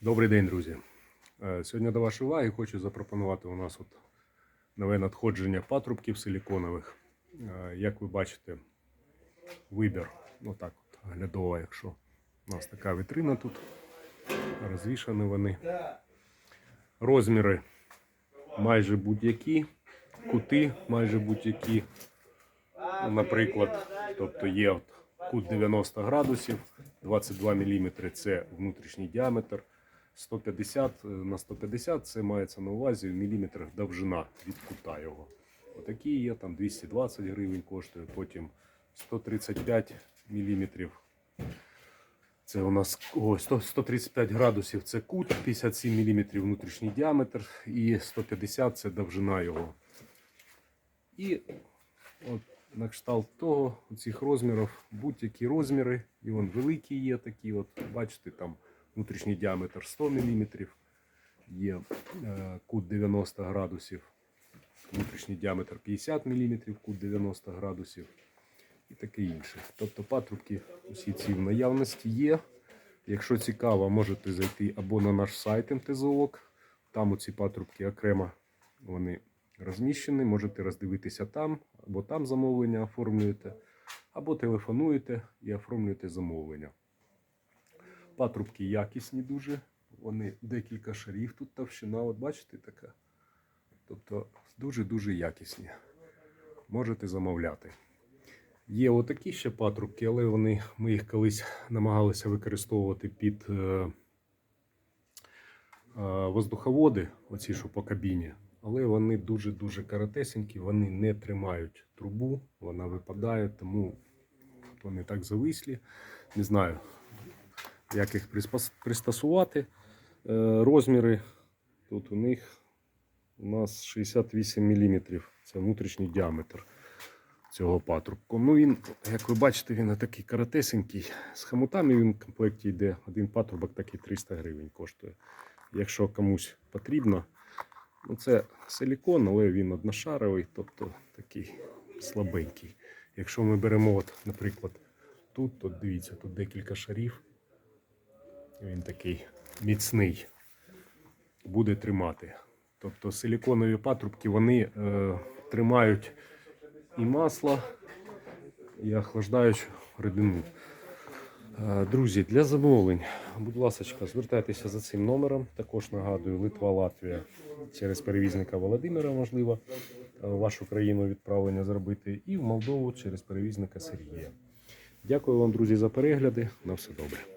Добрий день, друзі. Е, Сьогодні до вашої уваги хочу запропонувати у нас от нове надходження патрубків силіконових. Е, Як ви бачите, вибір, ну так от, глядова, якщо у нас така вітрина тут, розвішані вони. Розміри майже будь-які, кути майже будь-які. Ну, Наприклад, тобто є от кут 90 градусів, 22 мм це внутрішній діаметр, 150 на 150 це мається на увазі в міліметрах довжина від кута його. Отакі є, там 220 гривень коштує, потім 135 мм. Це у нас о, 100 135 градусів це кут, 57 мм внутрішній діаметр і 150 це довжина його. І от на кшталт того, цих розмірів, будь-які розміри, і вон великі є такі, от, бачите, там внутрішній діаметр 100 мм, є е, кут 90 градусів, внутрішній діаметр 50 мм, кут 90 градусів і таке інше. Тобто патрубки усі ці в наявності є. Якщо цікаво, можете зайти або на наш сайт МТЗОК, там оці патрубки окремо вони розміщені, можете роздивитися там, або там замовлення оформлюєте, або телефонуєте і оформлюєте замовлення. Патрубки якісні дуже, вони декілька шарів тут товщина, от бачите така. Тобто дуже-дуже якісні. Можете замовляти. Є отакі ще патрубки, але вони, ми їх колись намагалися використовувати під е, е, воздуховоди, оці, що по кабіні. Але вони дуже-дуже коротесенькі, вони не тримають трубу, вона випадає, тому вони так завислі. Не знаю, як їх пристосувати. Е, Розміри тут у них у нас 68 мм. Це внутрішній діаметр цього патрубку. Ну він, як ви бачите, він такий коротесенький. З хомутами він в комплекті йде. Один патрубок такий 300 гривень коштує. Якщо комусь потрібно, ну це силікон, але він одношаровий, тобто такий слабенький. Якщо ми беремо, от, наприклад, тут, то дивіться, тут декілька шарів. Він такий міцний, буде тримати. Тобто силіконові патрубки вони е, тримають і масло, і охлаждаючу рідину. Е, Друзі, для замовлень, будь ласка, звертайтеся за цим номером. Також нагадую, Литва, Латвія через перевізника Володимира, можливо, е, в вашу країну відправлення зробити, і в Молдову через перевізника Сергія. Дякую вам, друзі, за перегляди. На все добре.